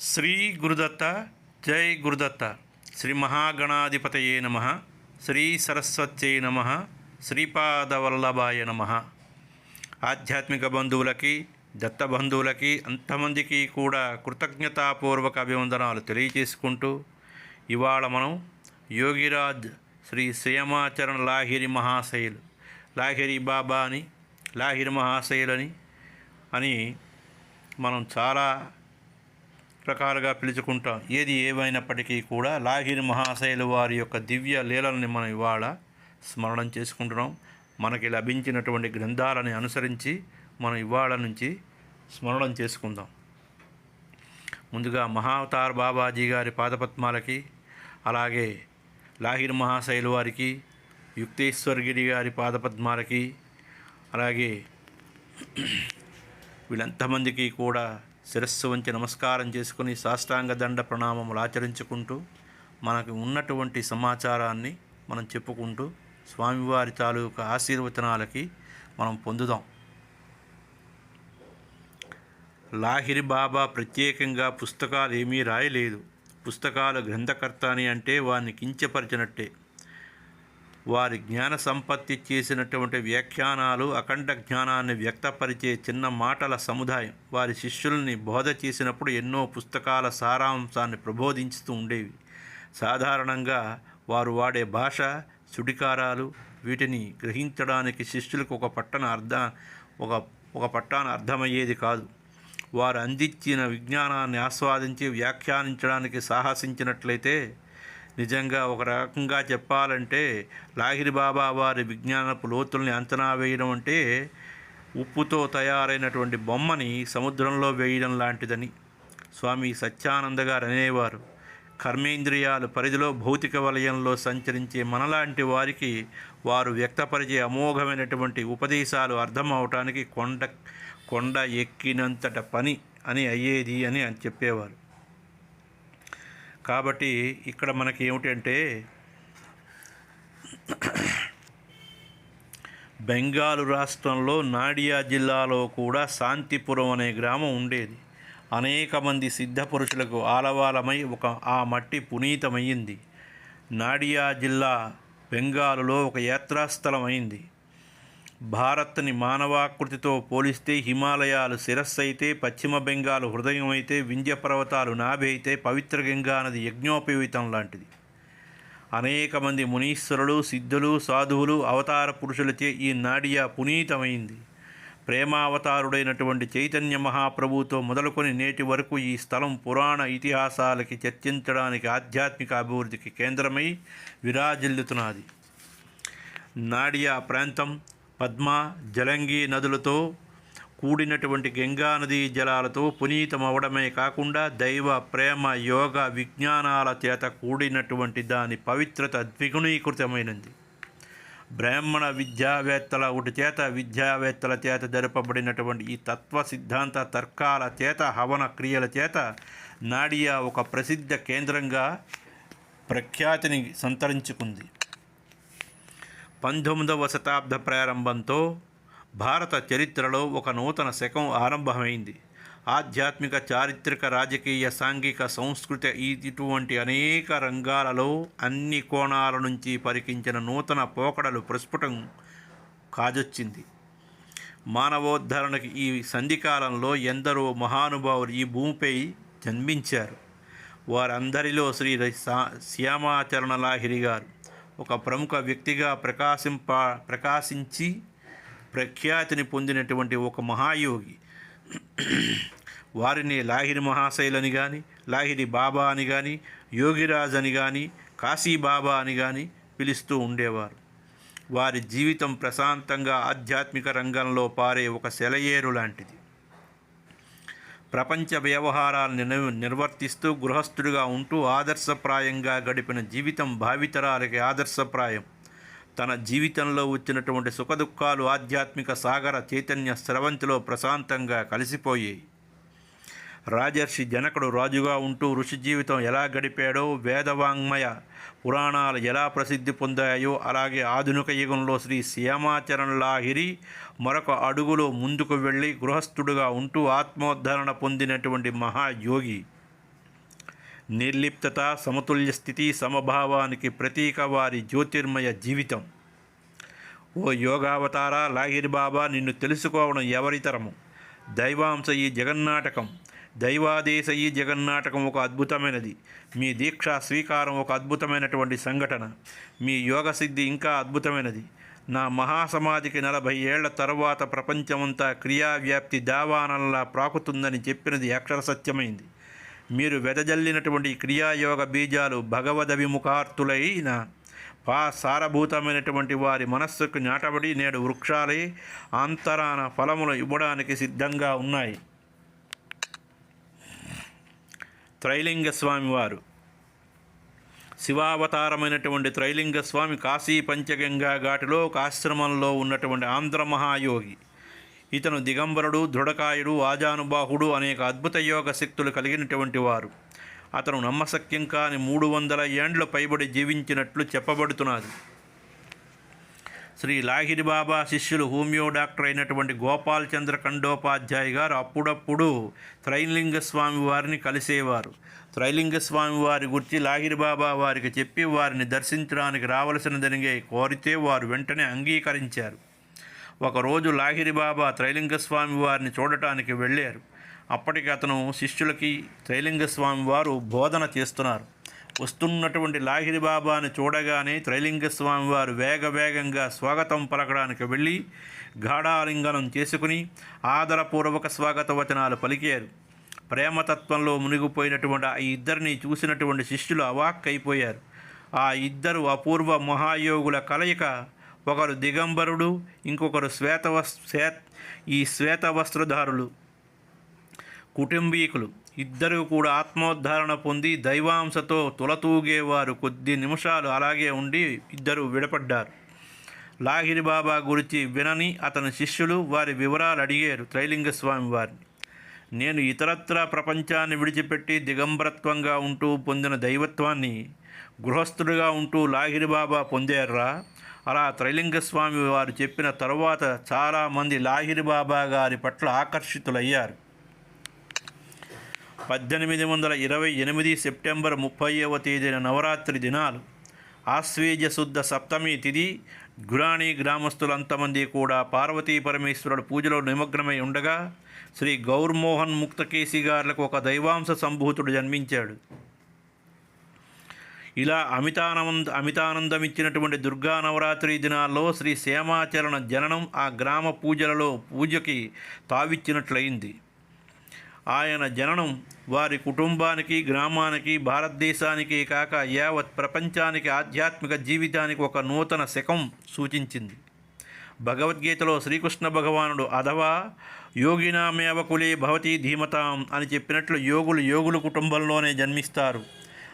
శ్రీ గురుదత్త జై గురుదత్త. శ్రీ మహాగణాధిపతయే నమ. శ్రీ సరస్వత్యై నమ. శ్రీపాదవల్లభాయ నమ. ఆధ్యాత్మిక బంధువులకి దత్త బంధువులకి అంతమందికి కూడా కృతజ్ఞతాపూర్వక అభివందనాలు తెలియచేసుకుంటూ ఇవాళ మనం యోగిరాజ్ శ్రీ శ్రీయమాచరణ లాహిరి మహాశైలు లాహిరి బాబా అని లాహిరి మహాశైలని అని మనం చాలా రకాలుగా పిలుచుకుంటాం. ఏది ఏమైనప్పటికీ కూడా లాహిరి మహాశైలు వారి యొక్క దివ్య లీలల్ని మనం ఇవాళ స్మరణం చేసుకుంటున్నాం. మనకి లభించినటువంటి గ్రంథాలని అనుసరించి మనం ఇవాళ నుంచి స్మరణం చేసుకుందాం. ముందుగా మహావతార్ బాబాజీ గారి పాదపద్మాలకి అలాగే లాహిర్ మహాశైలు వారికి యుక్తేశ్వర్గిరి గారి పాదపద్మాలకి అలాగే వీళ్ళంతమందికి కూడా శిరస్సు వంచి నమస్కారం చేసుకుని సాష్టాంగ దండ ప్రణామములు ఆచరించుకుంటూ మనకు ఉన్నటువంటి సమాచారాన్ని మనం చెప్పుకుంటూ స్వామివారి తాలూకా ఆశీర్వచనాలకి మనం పొందుదాం. లాహిరి బాబా ప్రత్యేకంగా పుస్తకాలు ఏమీ రాయలేదు. పుస్తకాలు గ్రంథకర్త అని అంటే వారిని కించపరిచినట్టే. వారి జ్ఞాన సంపత్తి చేసినటువంటి వ్యాఖ్యానాలు అఖండ జ్ఞానాన్ని వ్యక్తపరిచే చిన్న మాటల సముదాయం. వారి శిష్యుల్ని బోధ చేసినప్పుడు ఎన్నో పుస్తకాల సారాంశాన్ని ప్రబోధించుతూ ఉండేవి. సాధారణంగా వారు వాడే భాష సుడికారాలు వీటిని గ్రహించడానికి శిష్యులకు ఒక పట్టణ అర్థ ఒక ఒక పట్టాన అర్థమయ్యేది కాదు. వారు అందించిన విజ్ఞానాన్ని ఆస్వాదించి వ్యాఖ్యానించడానికి సాహసించినట్లయితే నిజంగా ఒక రకంగా చెప్పాలంటే లాహిరి బాబా వారి విజ్ఞానపు లోతుల్ని అంచనా వేయడం అంటే ఉప్పుతో తయారైనటువంటి బొమ్మని సముద్రంలో వేయడం లాంటిదని. స్వామి సత్యానంద గారు అనేవారు. కర్మేంద్రియాలు పరిధిలో భౌతిక వలయంలో సంచరించే మనలాంటి వారికి వారు వ్యక్తపరిచే అమోఘమైనటువంటి ఉపదేశాలు అర్థం అవటానికి కొండ కొండ ఎక్కినంతట పని అని అయ్యేది అని అని చెప్పేవారు. కాబట్టి ఇక్కడ మనకి ఏమిటంటే బెంగాలు రాష్ట్రంలో నాడియా జిల్లాలో కూడా శాంతిపురం అనే గ్రామం ఉండేది. అనేక మంది సిద్ధ పురుషులకు ఆలవాలమై ఒక ఆ మట్టి పునీతమయ్యింది. నాడియా జిల్లా బెంగాలులో ఒక యాత్రాస్థలం అయింది. భారత్ని మానవాకృతితో పోలిస్తే హిమాలయాలు శిరస్సు అయితే పశ్చిమ బెంగాల్ హృదయం అయితే వింధ్య పర్వతాలు నాభి అయితే పవిత్ర గంగా నది యజ్ఞోపవీతం లాంటిది. అనేక మంది మునీశ్వరులు సిద్ధులు సాధువులు అవతార పురుషులచే ఈ నాడియా పునీతమైంది. ప్రేమావతారుడైనటువంటి చైతన్య మహాప్రభుతో మొదలుకొని నేటి వరకు ఈ స్థలం పురాణ ఇతిహాసాలకి చర్చించడానికి ఆధ్యాత్మిక అభివృద్ధికి కేంద్రమై విరాజిల్లుతున్నది. నాడియా ప్రాంతం పద్మ జలంగి నదులతో కూడినటువంటి గంగా నదీ జలాలతో పునీతమవడమే కాకుండా దైవ ప్రేమ యోగ విజ్ఞానాల చేత కూడినటువంటి దాని పవిత్రత ద్విగుణీకృతమైనది. బ్రాహ్మణ విద్యావేత్తల ఒకటి చేత విద్యావేత్తల చేత జరపబడినటువంటి ఈ తత్వ సిద్ధాంత తర్కాల చేత హవన క్రియల చేత నాడియా ఒక ప్రసిద్ధ కేంద్రంగా ప్రఖ్యాతిని సంతరించుకుంది. పంతొమ్మిదవ శతాబ్ద ప్రారంభంతో భారత చరిత్రలో ఒక నూతన శకం ఆరంభమైంది. ఆధ్యాత్మిక చారిత్రక రాజకీయ సాంఘిక సంస్కృతి ఈ- ఇటువంటి అనేక రంగాలలో అన్ని కోణాల నుంచి పరికించిన నూతన పోకడలు ప్రస్ఫుటం కాజొచ్చింది. మానవోద్ధరణకి ఈ సంధికాలంలో ఎందరో మహానుభావులు ఈ భూమిపై జన్మించారు. వారందరిలో శ్రీ శ్యామాచరణ లాహిరి గారు ఒక ప్రముఖ వ్యక్తిగా ప్రకాశింప ప్రకాశించి ప్రఖ్యాతిని పొందినటువంటి ఒక మహాయోగి. వారిని లాహిరి మహాశైలని కానీ లాహిరి బాబా అని కానీ యోగిరాజ్ అని కానీ కాశీ బాబా అని కానీ పిలుస్తూ ఉండేవారు. వారి జీవితం ప్రశాంతంగా ఆధ్యాత్మిక రంగంలో పారే ఒక సెలయేరు లాంటిది. ప్రపంచ వ్యవహారాలను నిర్వర్తిస్తూ గృహస్థుడిగా ఉంటూ ఆదర్శప్రాయంగా గడిపిన జీవితం భావితరాలకి ఆదర్శప్రాయం. తన జీవితంలో వచ్చినటువంటి సుఖదుఖాలు ఆధ్యాత్మిక సాగర చైతన్య స్రవంతిలో ప్రశాంతంగా కలిసిపోయాయి. రాజర్షి జనకుడు రాజుగా ఉంటూ ఋషి జీవితం ఎలా గడిపాడో వేదవాంగ్మయ పురాణాలు ఎలా ప్రసిద్ధి పొందాయో అలాగే ఆధునిక యుగంలో శ్రీ శ్యామాచరణ లాహిరి మరొక అడుగులో ముందుకు వెళ్ళి గృహస్థుడుగా ఉంటూ ఆత్మోద్ధరణ పొందినటువంటి మహాయోగి. నిర్లిప్తత సమతుల్య స్థితి సమభావానికి ప్రతీక వారి జ్యోతిర్మయ జీవితం. ఓ యోగావతార లాహిరి బాబా నిన్ను తెలుసుకోవడం ఎవరితరము దైవాంశ ఈ జగన్నాటకం. దైవాదేశయి జగన్నాటకం ఒక అద్భుతమైనది. మీ దీక్షా స్వీకారం ఒక అద్భుతమైనటువంటి సంఘటన. మీ యోగ సిద్ధి ఇంకా అద్భుతమైనది. నా మహాసమాధికి నలభై ఏళ్ళ తరువాత ప్రపంచమంతా క్రియావ్యాప్తి దావానల్లా ప్రాకుతుందని చెప్పినది అక్షర సత్యమైంది. మీరు వెదజల్లినటువంటి క్రియాయోగ బీజాలు భగవద్ విముఖార్తులైన పా సారభూతమైనటువంటి వారి మనస్సుకు నాటబడి నేడు వృక్షాలై అంతరాన ఫలములు ఇవ్వడానికి సిద్ధంగా ఉన్నాయి. త్రైలింగస్వామి వారు శివావతారమైనటువంటి త్రైలింగ స్వామి కాశీ పంచగంగా ఘాటిలో ఒక ఆశ్రమంలో ఉన్నటువంటి ఆంధ్ర మహాయోగి. ఇతను దిగంబరుడు దృఢకాయుడు ఆజానుబాహుడు అనేక అద్భుత యోగ శక్తులు కలిగినటువంటి వారు. అతను నమ్మశక్యం కాని మూడు వందల ఏండ్ల పైబడి జీవించినట్లు చెప్పబడుతున్నది. శ్రీ లాహిరి బాబా శిష్యులు హోమియో డాక్టర్ అయినటువంటి గోపాల్ చంద్ర ఖండోపాధ్యాయ గారు అప్పుడప్పుడు త్రైలింగ స్వామి వారిని కలిసేవారు. త్రైలింగ స్వామి వారి గురించి లాహిరి బాబా వారికి చెప్పి వారిని దర్శించడానికి రావలసినదనిగే కోరితే వారు వెంటనే అంగీకరించారు. ఒకరోజు లాహిరి బాబా త్రైలింగ స్వామి వారిని చూడటానికి వెళ్ళారు. అప్పటికి అతను శిష్యులకి త్రైలింగ స్వామి వారు బోధన చేస్తున్నారు. వస్తున్నటువంటి లాహిరి బాబాను చూడగానే త్రైలింగస్వామి వారు వేగ వేగంగా స్వాగతం పలకడానికి వెళ్ళి గాఢాలింగనం చేసుకుని ఆదరపూర్వక స్వాగత వచనాలు పలికారు. ప్రేమతత్వంలో మునిగిపోయినటువంటి ఆ ఇద్దరిని చూసినటువంటి శిష్యులు అవాక్కైపోయారు. ఆ ఇద్దరు అపూర్వ మహాయోగుల కలయిక ఒకరు దిగంబరుడు ఇంకొకరు శ్వేత శ్వే ఈ శ్వేత వస్త్రధారులు కుటుంబీకులు. ఇద్దరు కూడా ఆత్మోద్ధారణ పొంది దైవాంశతో తులతూగేవారు కొద్ది నిమిషాలు అలాగే ఉండి ఇద్దరు విడపడ్డారు. లాహిరి బాబా గురించి వినని అతని శిష్యులు వారి వివరాలు అడిగారు త్రైలింగస్వామి వారిని. నేను ఇతరత్ర ప్రపంచాన్ని విడిచిపెట్టి దిగంబరత్వంగా ఉంటూ పొందిన దైవత్వాన్ని గృహస్థుడిగా ఉంటూ లాహిరి బాబా పొందారా? అలా త్రైలింగస్వామి వారు చెప్పిన తరువాత చాలామంది లాహిరి బాబా గారి పట్ల ఆకర్షితులయ్యారు. పద్దెనిమిది వందల ఇరవై ఎనిమిది సెప్టెంబర్ ముప్పైవ తేదీన నవరాత్రి దినాలు. ఆశ్వేజ శుద్ధ సప్తమి తిథి. గురాణి గ్రామస్తులంతమంది కూడా పార్వతీ పరమేశ్వరుడు పూజలో నిమగ్నమై ఉండగా శ్రీ గౌర్మోహన్ ముక్తకేసి గారులకు ఒక దైవాంశ సంభూతుడు జన్మించాడు. ఇలా అమితానంద అమితానందం ఇచ్చినటువంటి దుర్గా నవరాత్రి దినాల్లో శ్రీ సేమాచరణ జననం ఆ గ్రామ పూజలలో పూజకి తావిచ్చినట్లయింది. ఆయన జననం వారి కుటుంబానికి గ్రామానికి భారతదేశానికి కాక యావత్ ప్రపంచానికి ఆధ్యాత్మిక జీవితానికి ఒక నూతన శకం సూచించింది. భగవద్గీతలో శ్రీకృష్ణ భగవానుడు అథవా యోగినామేవ కులే భవతి ధీమతాం అని చెప్పినట్లు యోగులు యోగుల కుటుంబంలోనే జన్మిస్తారు.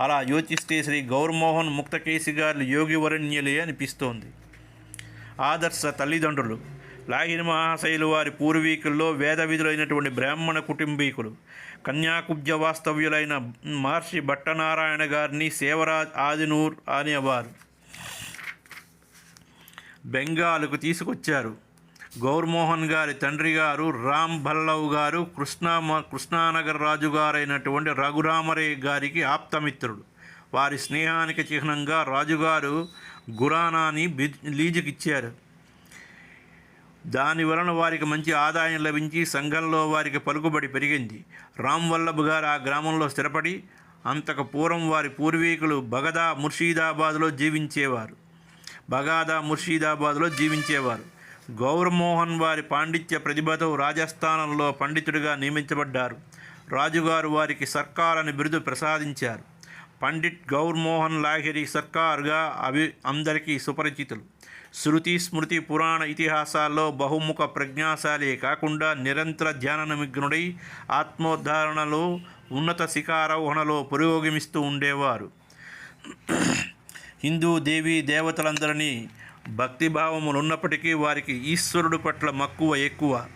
అలా యోచిస్తే శ్రీ గౌర్మోహన్ ముక్తకేసి గారు యోగి వరణ్యులే అనిపిస్తోంది. ఆదర్శ తల్లిదండ్రులు లాహిని మహాశైలు వారి పూర్వీకుల్లో వేద విధులైనటువంటి బ్రాహ్మణ కుటుంబీకులు. కన్యాకుబ్జ వాస్తవ్యులైన మహర్షి భట్టనారాయణ గారిని సేవరాజ్ ఆదినూర్ అనేవారు. బెంగాల్కు తీసుకొచ్చారు. గౌర్మోహన్ గారి తండ్రి గారు రామ్ భల్లవ్ గారు కృష్ణా కృష్ణానగర్ రాజు గారైనటువంటి రఘురామరే గారికి ఆప్తమిత్రుడు. వారి స్నేహానికి చిహ్నంగా రాజుగారు గురానాని బి- లీజుకిచ్చారు. దాని వలన వారికి మంచి ఆదాయం లభించి సంఘంలో వారికి పలుకుబడి పెరిగింది. రామ్ వల్లభ్ గారు ఆ గ్రామంలో స్థిరపడి అంతకు పూర్వం వారి పూర్వీకులు బగదా ముర్షీదాబాద్లో జీవించేవారు. బగాదా ముర్షీదాబాద్లో జీవించేవారు. గౌరమోహన్ వారి పాండిత్య ప్రతిభతో రాజస్థానంలో పండితుడిగా నియమించబడ్డారు. రాజుగారు వారికి సర్కార్ అని బిరుదు ప్రసాదించారు. పండిట్ గౌర్మోహన్ లాహిరి సర్కార్గా అవి అందరికీ సుపరిచితులు. శృతి స్మృతి పురాణ ఇతిహాసాల్లో బహుముఖ ప్రజ్ఞాశాలి కాకుండా నిరంతర ధ్యాన నిమగ్నుడై ఆత్మోద్ధారణలో ఉన్నత శిఖారోహణలో పురోగమిస్తూ ఉండేవారు. హిందూ దేవీ దేవతలందరినీ భక్తిభావములు ఉన్నప్పటికీ వారికి ఈశ్వరుడు పట్ల మక్కువ ఎక్కువ.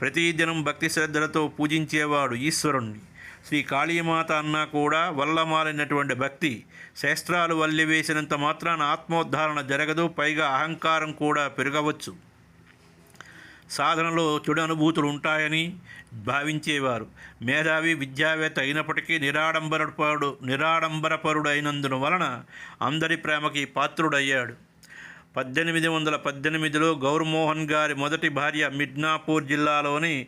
ప్రతిదినం భక్తి శ్రద్ధలతో పూజించేవాడు ఈశ్వరుణ్ణి. శ్రీ కాళీమాత అన్నా కూడా వల్లమాలినటువంటి భక్తి. శాస్త్రాలు వల్లివేసినంత మాత్రాన ఆత్మోద్ధారణ జరగదు పైగా అహంకారం కూడా పెరగవచ్చు. సాధనలో చెడు అనుభూతులు ఉంటాయని భావించేవారు. మేధావి విద్యావేత్త అయినప్పటికీ నిరాడంబరపరుడు నిరాడంబరపరుడు అయినందున వలన అందరి ప్రేమకి పాత్రుడయ్యాడు. పద్దెనిమిది వందల పద్దెనిమిదిలో గౌరమోహన్ గారి మొదటి భార్య మిడ్నాపూర్ జిల్లాలోని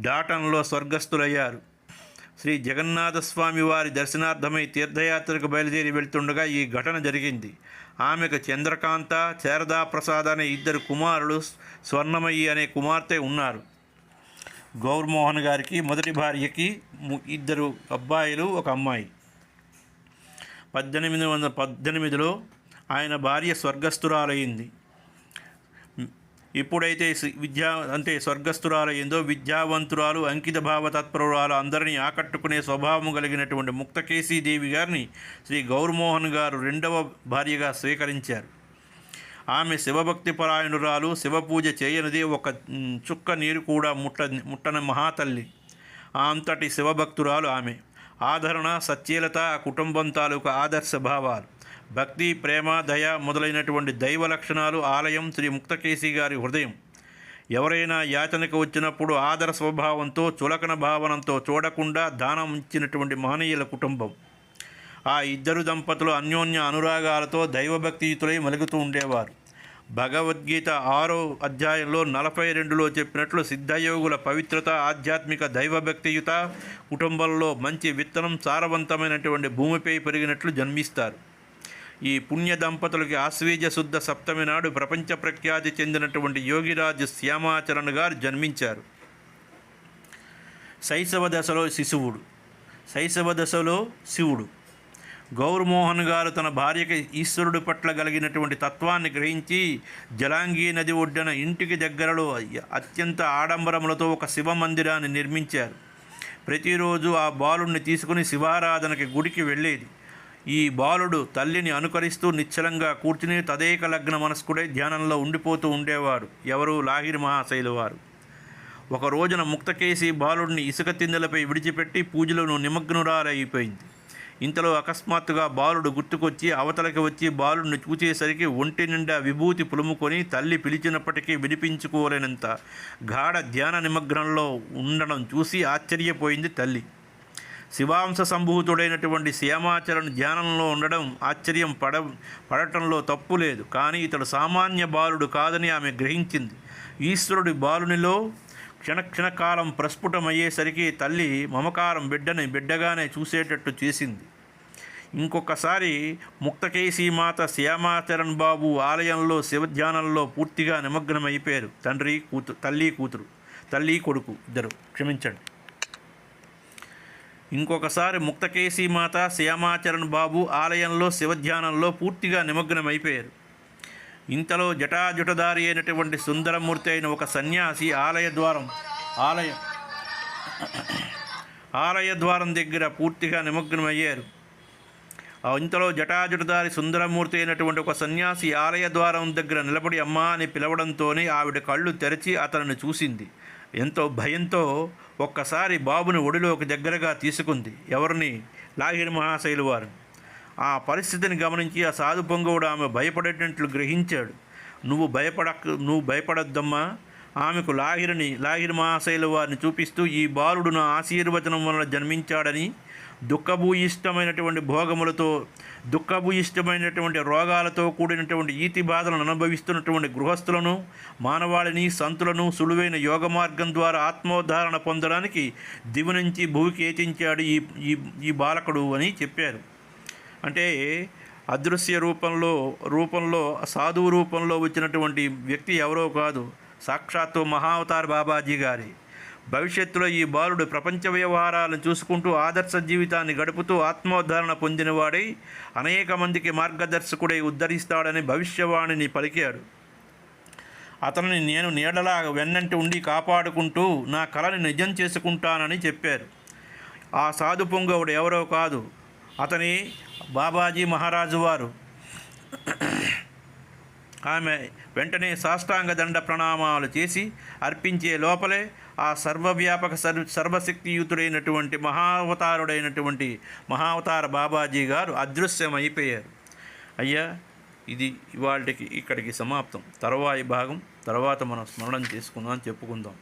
డాటన్లో స్వర్గస్థులయ్యారు. శ్రీ జగన్నాథస్వామి వారి దర్శనార్థమై తీర్థయాత్రకు బయలుదేరి వెళ్తుండగా ఈ ఘటన జరిగింది. ఆమెకు చంద్రకాంత శారదా ప్రసాద్ అనే ఇద్దరు కుమారులు స్వర్ణమయ్యి అనే కుమార్తె ఉన్నారు. గౌర్మోహన్ గారికి మొదటి భార్యకి ఇద్దరు అబ్బాయిలు ఒక అమ్మాయి. పద్దెనిమిది వందల పద్దెనిమిదిలో ఆయన భార్య స్వర్గస్థురాలయ్యింది ఇప్పుడైతే విద్యా అంటే స్వర్గస్థురాలయ్యిందో విద్యావంతురాలు అంకిత భావ తత్పరురాలు అందరినీ ఆకట్టుకునే స్వభావం కలిగినటువంటి ముక్తకేశీ దేవి గారిని శ్రీ గౌరమోహన్ గారు రెండవ భార్యగా స్వీకరించారు. ఆమె శివభక్తి పరాయణురాలు శివపూజ చేయనిది ఒక చుక్క నీరు కూడా ముట్ట ముట్టని మహాతల్లి. అంతటి శివభక్తురాలు ఆమె. ఆదరణ సత్యలత కుటుంబం తాలూకు ఆదర్శ భావాలు. భక్తి ప్రేమ దయ మొదలైనటువంటి దైవ లక్షణాలు ఆలయం శ్రీ ముక్తకేశి గారి హృదయం. ఎవరైనా యాచనకు వచ్చినప్పుడు ఆదర స్వభావంతో చులకన భావనంతో చూడకుండా దానం ఇచ్చినటువంటి మహనీయుల కుటుంబం. ఆ ఇద్దరు దంపతులు అన్యోన్య అనురాగాలతో దైవభక్తియుతులై మలుగుతూ ఉండేవారు. భగవద్గీత ఆరో అధ్యాయంలో నలభై రెండులో చెప్పినట్లు సిద్ధయోగుల పవిత్రత ఆధ్యాత్మిక దైవభక్తియుత కుటుంబంలో మంచి విత్తనం సారవంతమైనటువంటి భూమిపై పెరిగినట్లు జన్మిస్తారు. ఈ పుణ్య దంపతులకి ఆశ్వీజ శుద్ధ సప్తమి నాడు ప్రపంచ ప్రఖ్యాతి చెందినటువంటి యోగిరాజు శ్యామాచరణ్ గారు జన్మించారు. శైశవ దశలో శిశువుడు. శైశవ దశలో శివుడు. గౌరమోహన్ గారు తన భార్యకి ఈశ్వరుడి పట్ల కలిగినటువంటి తత్వాన్ని గ్రహించి జలాంగీ నది ఒడ్డున ఇంటికి దగ్గరలో అత్యంత ఆడంబరములతో ఒక శివ మందిరాన్ని నిర్మించారు. ప్రతిరోజు ఆ బాలుణ్ణి తీసుకుని శివారాధనకి గుడికి వెళ్ళేది. ఈ బాలుడు తల్లిని అనుకరిస్తూ నిశ్చలంగా కూర్చుని తదేక లగ్న మనస్కుడే ధ్యానంలో ఉండిపోతూ ఉండేవారు. ఎవరు? లాహిరి మహాశైలు వారు. ఒక రోజున ముక్తకేసి బాలుడిని ఇసుక తిందెలపై విడిచిపెట్టి పూజలను నిమగ్నురాలైపోయింది. ఇంతలో అకస్మాత్తుగా బాలుడు గుర్తుకొచ్చి అవతలకి వచ్చి బాలుడిని చూచేసరికి ఒంటి నిండా విభూతి పులుముకొని తల్లి పిలిచినప్పటికీ వినిపించుకోలేనంత గాఢ ధ్యాన నిమగ్నంలో ఉండడం చూసి ఆశ్చర్యపోయింది తల్లి. శివాంశ సంభూతుడైనటువంటి శ్యామాచరణ ధ్యానంలో ఉండడం ఆశ్చర్యం పడ పడటంలో తప్పు లేదు. కానీ ఇతడు సామాన్య బాలుడు కాదని ఆమె గ్రహించింది. ఈశ్వరుడి బాలునిలో క్షణక్షణకాలం ప్రస్ఫుటమయ్యేసరికి తల్లి మమకారం బిడ్డని బిడ్డగానే చూసేటట్టు చేసింది. ఇంకొకసారి ముక్తకేశీ మాత శ్యామాచరణ్ బాబు ఆలయంలో శివధ్యానంలో పూర్తిగా నిమగ్నమైపోయారు. తండ్రి కూతురు తల్లి కూతురు తల్లి కొడుకు ఇద్దరు. క్షమించండి. ఇంకొకసారి ముక్తకేశీ మాత శ్యామాచరణ్ బాబు ఆలయంలో శివధ్యానంలో పూర్తిగా నిమగ్నమైపోయారు. ఇంతలో జటాజుటదారి అయినటువంటి సుందరమూర్తి అయిన ఒక సన్యాసి ఆలయ ద్వారం ఆలయ ఆలయ ద్వారం దగ్గర పూర్తిగా నిమగ్నమయ్యారు. ఇంతలో జటాజుటదారి సుందరమూర్తి అయినటువంటి ఒక సన్యాసి ఆలయ ద్వారం దగ్గర నిలబడి అమ్మా అని పిలవడంతోనే ఆవిడ కళ్ళు తెరిచి అతనిని చూసింది. ఎంతో భయంతో ఒక్కసారి బాబుని ఒడిలోకి దగ్గరగా తీసుకుంది. ఎవరిని? లాహిర్ మహాశైలు వారు. ఆ పరిస్థితిని గమనించి ఆ సాధు పొంగవుడు ఆమె భయపడేటట్లు గ్రహించాడు. నువ్వు భయపడక్ నువ్వు భయపడొద్దమ్మా. ఆమెకు లాహిరిని లాహిరి మహాశైలు వారిని చూపిస్తూ ఈ బాలుడు నా ఆశీర్వచనం వలన జన్మించాడని దుఃఖభూయిష్టమైనటువంటి భోగములతో దుఃఖభూయిష్టమైనటువంటి రోగాలతో కూడినటువంటి ఈతి బాధలను అనుభవిస్తున్నటువంటి గృహస్థులను మానవాళిని సంతులను సులువైన యోగ మార్గం ద్వారా ఆత్మోద్ధారణ పొందడానికి దివి నుంచి భూమికి ఏచించాడు ఈ ఈ ఈ బాలకుడు అని చెప్పారు. అంటే అదృశ్య రూపంలో రూపంలో సాధువు రూపంలో వచ్చినటువంటి వ్యక్తి ఎవరో కాదు సాక్షాత్తు మహావతార్ బాబాజీ గారి. భవిష్యత్తులో ఈ బాలుడు ప్రపంచ వ్యవహారాలను చూసుకుంటూ ఆదర్శ జీవితాన్ని గడుపుతూ ఆత్మోద్ధరణ పొందినవాడై అనేక మందికి మార్గదర్శకుడై ఉద్ధరిస్తాడని భవిష్యవాణిని పలికాడు అతనిని నేను నీడలా వెన్నంటి ఉండి కాపాడుకుంటూ నా కళని నిజం చేసుకుంటానని చెప్పారు. ఆ సాధు పొంగవుడు ఎవరో కాదు. అతని బాబాజీ మహారాజు వారు. ఆమె వెంటనే సాష్టాంగ దండ ప్రణామాలు చేసి అర్పించే లోపలే ఆ సర్వవ్యాపక సర్వ సర్వశక్తియుతుడైనటువంటి మహావతారుడైనటువంటి మహావతార బాబాజీ గారు అదృశ్యమైపోయారు. అయ్యా ఇది ఇవాళకి ఇక్కడికి సమాప్తం. తర్వాయి భాగం తర్వాత మనం స్మరణం చేసుకుందాం చెప్పుకుందాం.